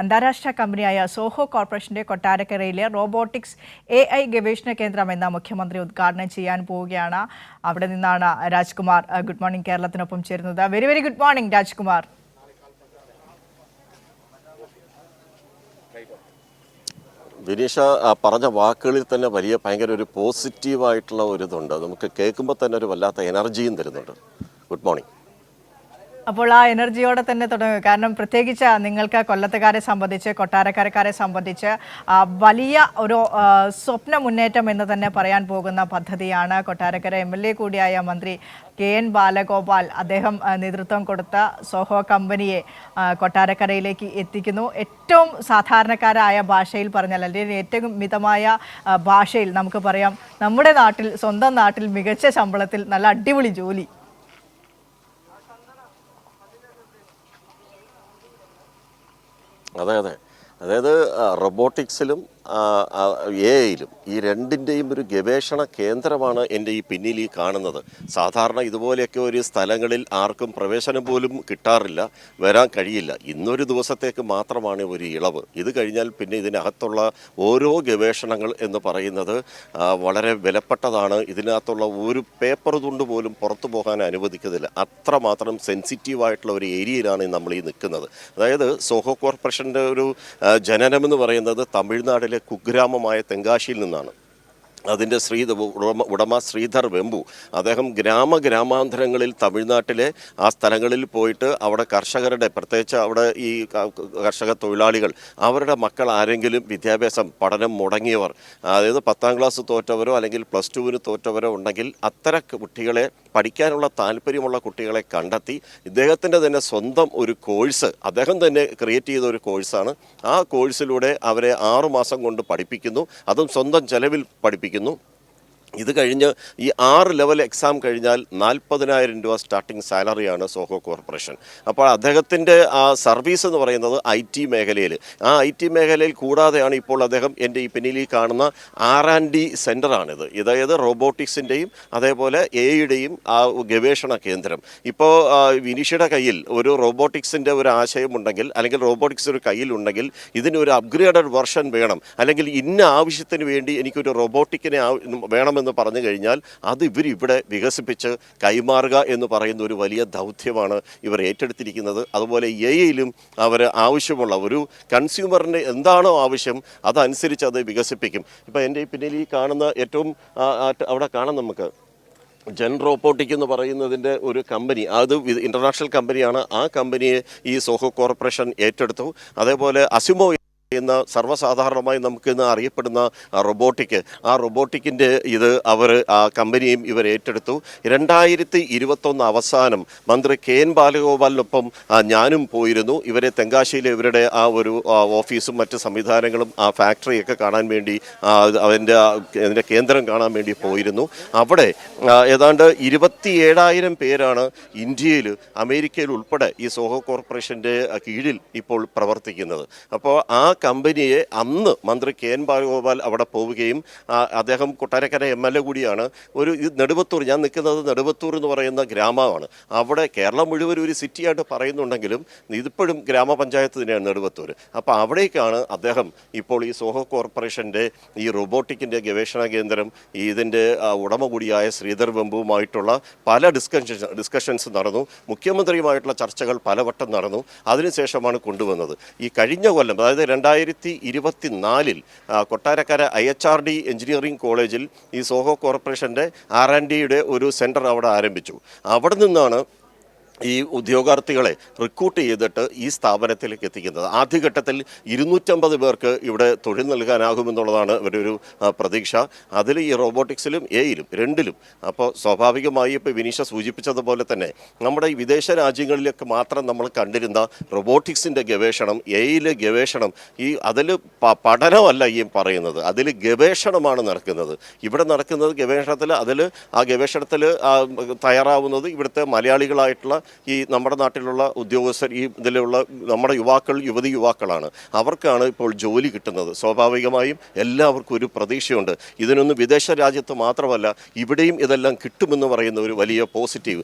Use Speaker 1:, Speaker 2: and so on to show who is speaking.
Speaker 1: അന്താരാഷ്ട്ര കമ്പനിയായ സോഹോ കോർപ്പറേഷന്റെ കൊട്ടാരക്കരയിലെ റോബോട്ടിക്സ് എ ഐ ഗവേഷണ കേന്ദ്രം എന്ന മുഖ്യമന്ത്രി ഉദ്ഘാടനം ചെയ്യാൻ പോവുകയാണ്. അവിടെ നിന്നാണ് രാജ്കുമാർ ഗുഡ് മോർണിംഗ് കേരളത്തിനൊപ്പം ചേരുന്നത്. Very very good morning Rajkumar.
Speaker 2: Vineesha പറഞ്ഞ വാക്കുകളിൽ തന്നെ വലിയ ഭയങ്കര ഒരു പോസിറ്റീവായിട്ടുള്ള ഒരു ഇതുണ്ട് നമുക്ക് കേൾക്കുമ്പോൾ തന്നെ ഒരു വല്ലാത്ത എനർജിയും തരുന്നുണ്ട്. Good morning.
Speaker 1: അപ്പോൾ ആ എനർജിയോടെ തന്നെ തുടങ്ങുക കാരണം പ്രത്യേകിച്ച് നിങ്ങൾക്ക് കൊല്ലത്തുകാരെ സംബന്ധിച്ച് കൊട്ടാരക്കരക്കാരെ സംബന്ധിച്ച് വലിയ ഒരു സ്വപ്ന മുന്നേറ്റം എന്ന് തന്നെ പറയാൻ പോകുന്ന പദ്ധതിയാണ് കൊട്ടാരക്കര എം എൽ എ കൂടിയായ മന്ത്രി കെ എൻ ബാലഗോപാൽ. അദ്ദേഹം നേതൃത്വം കൊടുത്ത സോഹോ കമ്പനിയെ കൊട്ടാരക്കരയിലേക്ക് എത്തിക്കുന്നു. ഏറ്റവും സാധാരണക്കാരായ ഭാഷയിൽ പറഞ്ഞാൽ അല്ലെങ്കിൽ ഏറ്റവും മിതമായ ഭാഷയിൽ നമുക്ക് പറയാം നമ്മുടെ നാട്ടിൽ സ്വന്തം നാട്ടിൽ മികച്ച ശമ്പളത്തിൽ നല്ല അടിപൊളി ജോലി.
Speaker 2: അതെ അതെ. അതായത് റൊബോട്ടിക്സിലും എ ഈ രണ്ടിന്റെയും ഒരു ഗവേഷണ കേന്ദ്രമാണ് എന്റെ ഈ പിന്നിൽ ഈ കാണുന്നത്. സാധാരണ ഇതുപോലെയൊക്കെ ഒരു സ്ഥലങ്ങളിൽ ആർക്കും പ്രവേശനം പോലും കിട്ടാറില്ല വരാൻ കഴിയില്ല. ഇന്നൊരു ദിവസത്തേക്ക് മാത്രമാണ് ഒരു ഇളവ്. ഇത് കഴിഞ്ഞാൽ പിന്നെ ഇതിനകത്തുള്ള ഓരോ ഗവേഷണങ്ങൾ എന്ന് പറയുന്നത് വളരെ വിലപ്പെട്ടതാണ്. ഇതിനകത്തുള്ള ഒരു പേപ്പർ തുണ്ട് പോലും പുറത്തു പോകാൻ അനുവദിക്കുന്നില്ല അത്രമാത്രം സെൻസിറ്റീവായിട്ടുള്ള ഒരു ഏരിയയിലാണ് നമ്മൾ ഈ നിൽക്കുന്നത്. അതായത് സോഹോ കോർപ്പറേഷന്റെ ഒരു ജനനം എന്ന് പറയുന്നത് തമിഴ്നാട്ടിലെ കുഗ്രാമമായ തെങ്കാശിയിൽ നിന്നാണ്. അതിന്റെ ശ്രീ ഉടമ ഉടമ ശ്രീധർ വെമ്പു. അദ്ദേഹം ഗ്രാമ ഗ്രാമാന്തരങ്ങളിൽ തമിഴ്നാട്ടിലെ ആ സ്ഥലങ്ങളിൽ പോയിട്ട് അവിടെ കർഷകരുടെ പ്രത്യേകിച്ച് അവിടെ ഈ കർഷക തൊഴിലാളികൾ അവരുടെ മക്കൾ ആരെങ്കിലും വിദ്യാഭ്യാസം പഠനം മുടങ്ങിയവർ അതായത് പത്താം ക്ലാസ് തോറ്റവരോ അല്ലെങ്കിൽ പ്ലസ് ടുവിന് തോറ്റവരോ ഉണ്ടെങ്കിൽ അത്തരം കുട്ടികളെ പഠിക്കാനുള്ള താല്പര്യമുള്ള കുട്ടികളെ കണ്ടെത്തി ഇദ്ദേഹത്തിന്റെ തന്നെ സ്വന്തം ഒരു കോഴ്സ് അദ്ദേഹം തന്നെ ക്രിയേറ്റ് ചെയ്ത ഒരു കോഴ്സാണ്. ആ കോഴ്സിലൂടെ അവരെ ആറുമാസം കൊണ്ട് പഠിപ്പിക്കുന്നു. അതും സ്വന്തം ചെലവിൽ പഠിപ്പിക്കുന്നു. ശ്രമിക്കുന്നു ഇത് കഴിഞ്ഞ് ഈ ആറ് ലെവൽ എക്സാം കഴിഞ്ഞാൽ നാൽപ്പതിനായിരം രൂപ സ്റ്റാർട്ടിംഗ് സാലറിയാണ് സോഹോ കോർപ്പറേഷൻ അപ്പോൾ അദ്ദേഹത്തിന്റെ ആ സർവീസ് എന്ന് പറയുന്നത് ഐ ടി മേഖലയിൽ. ആ ഐ ടി മേഖലയിൽ കൂടാതെയാണ് ഇപ്പോൾ അദ്ദേഹം എന്റെ ഈ പിന്നിൽ ഈ കാണുന്ന ആർ ആൻഡ് ഡി സെന്ററാണിത് ഇതായത് റോബോട്ടിക്സിന്റെയും അതേപോലെ എയുടെയും ആ ഗവേഷണ കേന്ദ്രം. ഇപ്പോൾ വിനീഷയുടെ കയ്യിൽ ഒരു റോബോട്ടിക്സിന്റെ ഒരു ആശയമുണ്ടെങ്കിൽ അല്ലെങ്കിൽ റോബോട്ടിക്സ് ഒരു കയ്യിലുണ്ടെങ്കിൽ ഇതിനൊരു അപ്ഗ്രേഡഡ് വെർഷൻ വേണം. അല്ലെങ്കിൽ ഇന്ന ആവശ്യത്തിന് വേണ്ടി എനിക്കൊരു റോബോട്ടിക്കിനെ ആ- വേണമെന്ന് പറഞ്ഞു കഴിഞ്ഞാൽ അത് ഇവർ ഇവിടെ വികസിപ്പിച്ച് കൈമാറുക എന്ന് പറയുന്ന ഒരു വലിയ ദൗത്യമാണ് ഇവർ ഏറ്റെടുത്തിരിക്കുന്നത്. അതുപോലെ എയിലും അവർ ആവശ്യമുള്ള ഒരു കൺസ്യൂമറിന്റെ എന്താണോ ആവശ്യം അതനുസരിച്ച് അത് വികസിപ്പിക്കും. ഇപ്പോൾ എന്റെ പിന്നിൽ ഈ കാണുന്ന ഏറ്റവും അവിടെ കാണാം നമുക്ക്. ജെൻ റോബോട്ടിക് എന്ന് പറയുന്നതിന്റെ ഒരു കമ്പനി അത് ഇന്റർനാഷണൽ കമ്പനിയാണ്. ആ കമ്പനിയെ ഈ സോഹോ കോർപ്പറേഷൻ ഏറ്റെടുത്തു. അതേപോലെ അസിമോ എന്ന സർവസാധാരണമായി നമുക്ക് ഇന്ന് അറിയപ്പെടുന്ന റൊബോട്ടിക് ആ റൊബോട്ടിക്കിന്റെ ഇത് അവർ ആ കമ്പനിയും ഇവർ ഏറ്റെടുത്തു. രണ്ടായിരത്തി ഇരുപത്തൊന്ന് അവസാനം മന്ത്രി കെ എൻ ബാലഗോപാലിനൊപ്പം ഞാനും പോയിരുന്നു. ഇവരെ തെങ്കാശിയിലെ ഇവരുടെ ആ ഒരു ഓഫീസും മറ്റ് സംവിധാനങ്ങളും ആ ഫാക്ടറിയൊക്കെ കാണാൻ വേണ്ടി അതിന്റെ അതിന്റെ കേന്ദ്രം കാണാൻ വേണ്ടി പോയിരുന്നു. അവിടെ ഏതാണ്ട് ഇരുപത്തി ഏഴായിരം പേരാണ് ഇന്ത്യയിൽ അമേരിക്കയിൽ ഉൾപ്പെടെ ഈ സോഹോ കോർപ്പറേഷന്റെ കീഴിൽ ഇപ്പോൾ പ്രവർത്തിക്കുന്നത്. അപ്പോൾ ആ കമ്പനിയെ അന്ന് മന്ത്രി കെ എൻ ബാലഗോപാൽ അവിടെ പോവുകയും അദ്ദേഹം കൊട്ടാരക്കര എം എൽ എ കൂടിയാണ്. ഒരു ഇത് നെടുവത്തൂർ ഞാൻ നിൽക്കുന്നത് നെടുവത്തൂർ എന്ന് പറയുന്ന ഗ്രാമമാണ്. അവിടെ കേരളം മുഴുവൻ ഒരു സിറ്റിയായിട്ട് പറയുന്നുണ്ടെങ്കിലും ഇതിപ്പോഴും ഗ്രാമപഞ്ചായത്ത് തന്നെയാണ് നെടുവത്തൂർ അപ്പോൾ അവിടേക്കാണ് അദ്ദേഹം ഇപ്പോൾ ഈ സോഹോ കോർപ്പറേഷന്റെ ഈ റോബോട്ടിക്കിന്റെ ഗവേഷണ കേന്ദ്രം ഇതിന്റെ ഉടമ കൂടിയായ ശ്രീധർ വെമ്പുവുമായിട്ടുള്ള പല ഡിസ്കഷൻ ഡിസ്കഷൻസ് നടന്നു. മുഖ്യമന്ത്രിയുമായിട്ടുള്ള ചർച്ചകൾ പലവട്ടം നടന്നു. അതിനുശേഷമാണ് കൊണ്ടുവന്നത്. ഈ കഴിഞ്ഞ കൊല്ലം അതായത് രണ്ടായിരത്തി ഇരുപത്തി നാലിൽ Kottarakkara I H R D engineering കോളേജിൽ ഈ സോഹോ കോർപ്പറേഷന്റെ ആർ ആൻഡ് ഡിയുടെ ഒരു സെന്റർ അവിടെ ആരംഭിച്ചു. അവിടെ നിന്നാണ് ഈ ഉദ്യോഗാർത്ഥികളെ റിക്രൂട്ട് ചെയ്തിട്ട് ഈ സ്ഥാപനത്തിലേക്ക് എത്തിക്കുന്നത്. ആദ്യഘട്ടത്തിൽ ഇരുന്നൂറ്റമ്പത് പേർക്ക് ഇവിടെ തൊഴിൽ നൽകാനാകുമെന്നുള്ളതാണ് ഇവരൊരു പ്രതീക്ഷ. അതിൽ ഈ റോബോട്ടിക്സിലും എയിലും രണ്ടിലും അപ്പോൾ സ്വാഭാവികമായി ഇപ്പോൾ വിനീഷ സൂചിപ്പിച്ചതുപോലെ തന്നെ നമ്മുടെ ഈ വിദേശ രാജ്യങ്ങളിലൊക്കെ മാത്രം നമ്മൾ കണ്ടിരുന്ന റോബോട്ടിക്സിന്റെ ഗവേഷണം എയിലെ ഗവേഷണം ഈ അതിൽ പഠനമല്ല ഈ പറയുന്നത്. അതിൽ ഗവേഷണമാണ് നടക്കുന്നത്. ഇവിടെ നടക്കുന്നത് ഗവേഷണത്തിൽ അതിൽ ആ ഗവേഷണത്തിൽ തയ്യാറാവുന്നത് ഇവിടുത്തെ മലയാളികളായിട്ടുള്ള ഈ നമ്മുടെ നാട്ടിലുള്ള ഉദ്യോഗസ്ഥർ ഈ ഇതിലുള്ള നമ്മുടെ യുവാക്കൾ യുവതി യുവാക്കളാണ്. അവർക്കാണ് ഇപ്പോൾ ജോലി കിട്ടുന്നത്. സ്വാഭാവികമായും എല്ലാവർക്കും ഒരു പ്രതീക്ഷയുണ്ട്. ഇതിനൊന്നും വിദേശ രാജ്യത്ത് മാത്രമല്ല ഇവിടെയും ഇതെല്ലാം കിട്ടുമെന്ന് പറയുന്ന ഒരു വലിയ പോസിറ്റീവ്.